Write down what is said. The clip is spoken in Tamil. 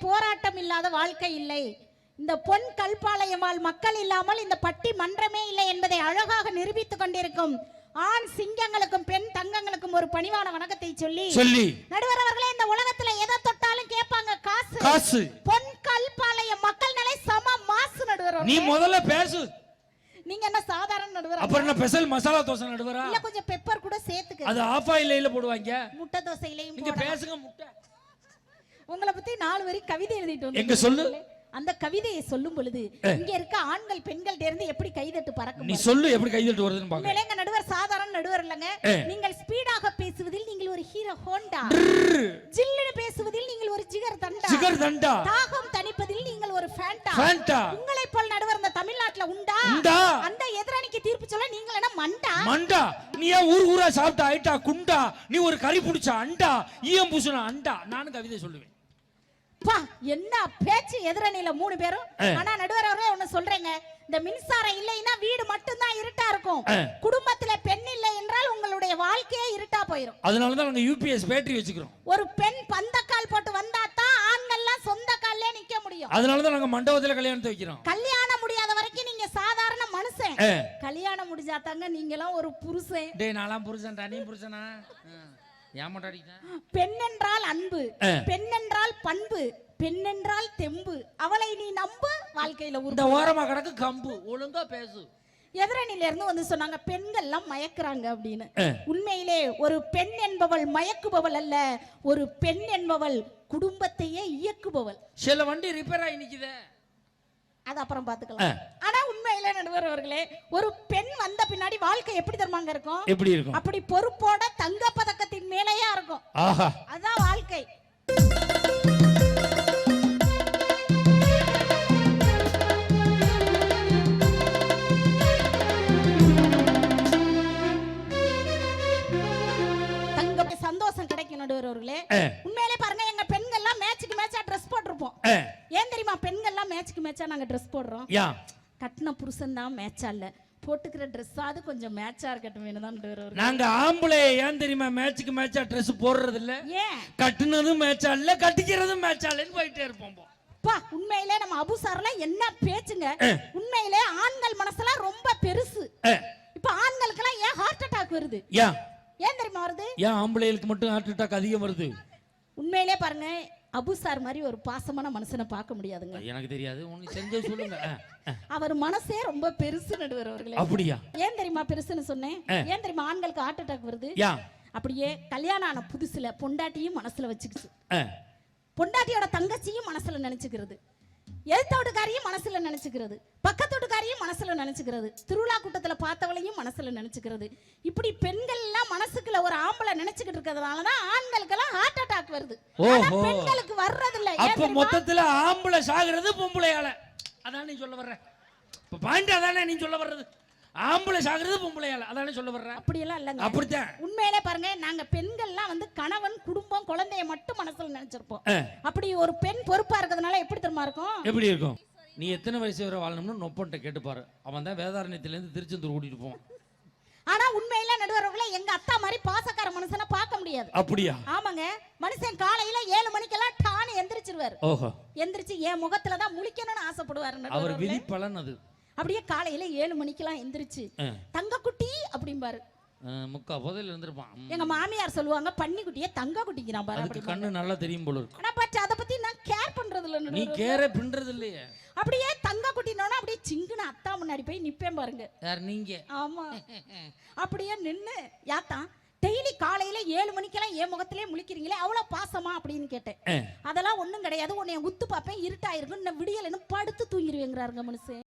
போராட்டம் இல்லாத வாழ்க்கை இல்லை. இந்த பொன் கல்பாளையம் வாழ் மக்கள் இல்லாமல் இந்த பட்டி மன்றமே இல்லை என்பதை அழகாக நிரூபித்துக் கொண்டிருக்கும் ஆண் சிங்கங்களுக்கும் பெண் தங்கங்களுக்கும் ஒரு பணிவான வணக்கத்தை சொல்லி சொல்லி. நடுவர் அவர்களே இந்த உலகத்துல எதை தொட்டாலும் கேட்பாங்க காசு. காசு. பொன் கல்பாளையம் மக்கள் நிலை சம மாசு நடுவர் நீ. முதல்ல பேசு. நீங்க என்ன சாதாரண நடுவர் அப்புறம் என்ன ஸ்பெஷல் மசாலா தோசை நடுவரா? இல்ல கொஞ்சம் பெப்பர் கூட சேர்த்துக்க. அது ஆஃப் ஆயில போடுவாங்க. முட்டை தோசையிலையும் நீங்க. பேசுங்க முட்டை. உங்களை பத்தி நாலு வரி கவிதை எழுதிட்டு வந்து எங்க சொல்லு. அந்த கவிதையை சொல்லும் பொழுது இங்க இருக்க ஆண்கள் பெண்கள்ட்ட இருந்து எப்படி கைதட்டு பறக்கும் நீ. சொல்லு எப்படி கைதட்டு வருதுன்னு பாக்க எங்க நடுவர் சாதாரண நடுவர் இல்லங்க. நீங்கள் ஸ்பீடாக பேசுவதில் நீங்கள் ஒரு ஹீரோ ஹோண்டா. ஜில்லுன்னு பேசுவதில் நீங்கள் ஒரு ஜிகர் தண்டா. சிகர் தண்டா. தாகம் தணிப்பதில் நீங்கள் ஒரு ஃபேண்டா. ஃபேண்டா. உங்களை மண்டா? மண்டா. நீ ஏன் ஊர் ஊரா சாப்பிட்ட ஐட்டா குண்டா? நீ ஒரு கறி புடிச்ச அண்டா? ஈயம் பூசுன அண்டா? நானும் கவிதை சொல்லுவேன். பா என்ன பேச்சு எதிரணியில மூணு பேரும். ஆனா நடுவர் அவர்களே ஒண்ணு சொல்றேங்க. இந்த மின்சாரம் இல்லைன்னா வீடு மட்டும்தான் இருட்டா இருக்கும். குடும்பத்துல பெண் இல்லை என்றால் உங்களுடைய வாழ்க்கையே இருட்டா போயிரும். அதனால தான் நாங்க யூபிஎஸ் பேட்டரி வச்சுக்கிறோம். ஒரு பெண் பந்தக்கால் போட்டு வந்தா தான் ஆண்கள்லாம் சொந்த கால்லே நிக்க முடியும். அதனால தான் நாங்க மண்டபத்துல கல்யாணத்தை வைக்கிறோம். கல்யாணம் முடிஞ்சாதாங்க நீங்களாம் ஒரு புருஷன். டேய் நாலாம் புருஷன்டா. நீ புருஷனா? ஏமாட்டாடிட்டேன் பெண் என்றால் அன்பு ஏ. பெண் என்றால் பண்பு பெண் என்றால் தெம்பு. அவளை நீ நம்பு வாழ்க்கையில இந்த ஓரமா கிடக்கு கம்பு. ஒழுங்கா பேசு. எதிரணில இருந்து வந்து சொன்னாங்க பெண்கள் எல்லாம் மயக்குறாங்க அப்படின்னு. உண்மையிலே ஒரு பெண் என்பவள் மயக்குபவள் அல்ல ஒரு பெண் என்பவள் குடும்பத்தையே இயக்குபவள். சில வண்டி ரிப்பேர் ஆகி நிக்குதே. அது அப்புறம் பாத்துக்கலாம். ஆனா உண்மையிலே நடுவர் அவர்களே ஒரு பெண் வந்த பின்னாடி வாழ்க்கை எப்படி தருமாங்க இருக்கும்? எப்படி இருக்கும்? அப்படி பொறுப்போட தங்க பதக்கத்தின் மேலேயா இருக்கும். ஆஹா. அதான் வாழ்க்கை. சந்தோஷம் கிடைக்கும் நடுவர் அவர்களே. உண்மையிலே பாருங்க எங்க பெண்கள்லாம் மேட்சுக்கு மேட்சா ட்ரெஸ் போட்டிருப்போம். ஏன் தெரியுமா? பெண்கள்லாம் மேட்சுக்கு மேட்சா நாங்க ட்ரெஸ் போடுறோம். கட்டின புருஷன் தான் மேட்சா இல்ல. போட்டுக்கிற ட்ரெஸ்ஸாவது கொஞ்சம் மேட்சா இருக்கட்டும் தான். நாங்க ஆம்பளை ஏன் தெரியுமா மேட்சுக்கு மேட்சா Dress போடுறது இல்ல? ஏன்? கட்டுனதும் மேட்சா இல்ல கட்டிக்கிறதும் மேட்சா இல்லன்னு போயிட்டே இருப்போம் போ. பா உண்மையிலே நம்ம அபுசார்லாம் என்ன பேச்சுங்க? உண்மையிலே ஆண்கள் மனசெல்லாம் ரொம்ப பெருசு. இப்ப ஆண்களுக்கெல்லாம் ஏன் ஹார்ட் அட்டாக் வருது? யா ஏன் தெரியுமா வருது? ஏன் ஆம்பளைகளுக்கு மட்டும் ஹார்ட் அட்டாக் அதிகம் வருது? உண்மையிலே பாருங்க அபுசார் மாதிரி ஒரு பாசமான மனுஷனை பார்க்க முடியாதுங்க. எனக்கு தெரியாது. உனக்கு தெரிஞ்சது சொல்லுங்க. அவர் மனசே ரொம்ப பெருசு நடுவர் அவர்களே. அப்படியா? ஏன் தெரியுமா பெருசுன்னு சொன்னேன்? ஏன் தெரியுமா ஆண்களுக்கு ஹார்ட் அட்டாக் வருது? அப்படியே கல்யாணம் ஆன புதுசுல பொண்டாட்டியும் மனசுல வச்சுக்கிச்சு. பொண்டாட்டியோட தங்கச்சியும் மனசுல நினைச்சுக்கிறது. எழுத்த வீட்டுக்காரையும் மனசுல நினைச்சுக்கிறது. பக்கத்து வீட்டுக்காரையும் மனசுல நினைச்சுக்கிறது. திருவிழா கூட்டத்துல பார்த்தவளையும் மனசுல நினைச்சுக்கிறது. இப்படி பெண்கள் எல்லாம் மனசுக்குள்ள ஒரு ஆம்பளை நினைச்சுக்கிட்டு இருக்கிறதுனாலதான் ஆண்களுக்கெல்லாம் ஹார்ட் அட்டாக் வருது. பெண்களுக்கு வர்றது இல்ல அப்ப? மொத்தத்துல ஆம்பளை சாகுறது பொம்பளையால. அதான் நீ சொல்ல வர்ற. இப்ப பாயிண்ட் அதானே நீ சொல்ல வர்றது? ஆம்பளை சாகுறது பொம்பளையால. அதானே சொல்ல வர்ற அப்படியெல்லாம் இல்லைங்க. அப்படித்தான். உண்மையிலே பாருங்க நாங்க பெண்கள்லாம் வந்து கணவன் குடும்பம் குழந்தைய மட்டும் மனசுல நினைச்சிருப்போம். அப்படி ஒரு பெண் பொறுப்பா இருக்கிறதுனால எப்படி தெரியுமா இருக்கும்? எப்படி இருக்கும்? நீ எத்தனை வயசு வரை வாழணும்னு நொப்பன்ட்ட கேட்டுப்பாரு. அவன் தான் வேதாரண்யத்துல இருந்து திருச்செந்தூர் கூட்டிட்டு போவான். ஆனா உண்மையில நடுவர்களே எங்க அத்தா மாதிரி பாசக்கார மனுஷனை பார்க்க முடியாது. அப்படியா? ஆமாங்க. மனுஷன் காலையில ஏழு மணிக்கெல்லாம் டான்னு எந்திரிச்சிருவாரு. ஓஹோ. எந்திரிச்சு என் முகத்துல தான் முழிக்கணும்னு ஆசைப்படுவாரு அவர் நடுவர்களே. விதி பலன் அது. அப்படியே காலையில ஏழு மணிக்கெல்லாம் எந்திரிச்சு ஆ. தங்க குட்டி அப்படிம்பாரு முக்கா புதையில இருந்திருப்பான். எங்க மாமியார் சொல்லுவாங்க பன்னி குட்டியே தங்க குட்டிக்கிறான் பாரு அதுக்கு கண்ணு நல்லா தெரியும் போல இருக்கு. ஆனா பட் அதை பத்தி நான் கேர் பண்றது இல்ல நீ. கேர பின்றது இல்லையே அப்படியே தங்க குட்டினோட அப்படியே சிங்குன அத்தா முன்னாடி போய் நிப்பேன் பாருங்க. யார் நீங்க? ஆமா. அப்படியே நின்னு யாத்தான் டெய்லி காலையில ஏழு மணிக்கெல்லாம் என் முகத்திலே முழிக்கிறீங்களே அவ்வளவு பாசமா? அப்படின்னு கேட்டேன். அதெல்லாம் ஒண்ணும் கிடையாது. உன்னை உத்து பார்ப்பேன் இருட்டாயிருக்கும் இன்னும் விடியலைன்னு படுத்து தூங்கிடுவேங்கிறாருங்க மனுஷன்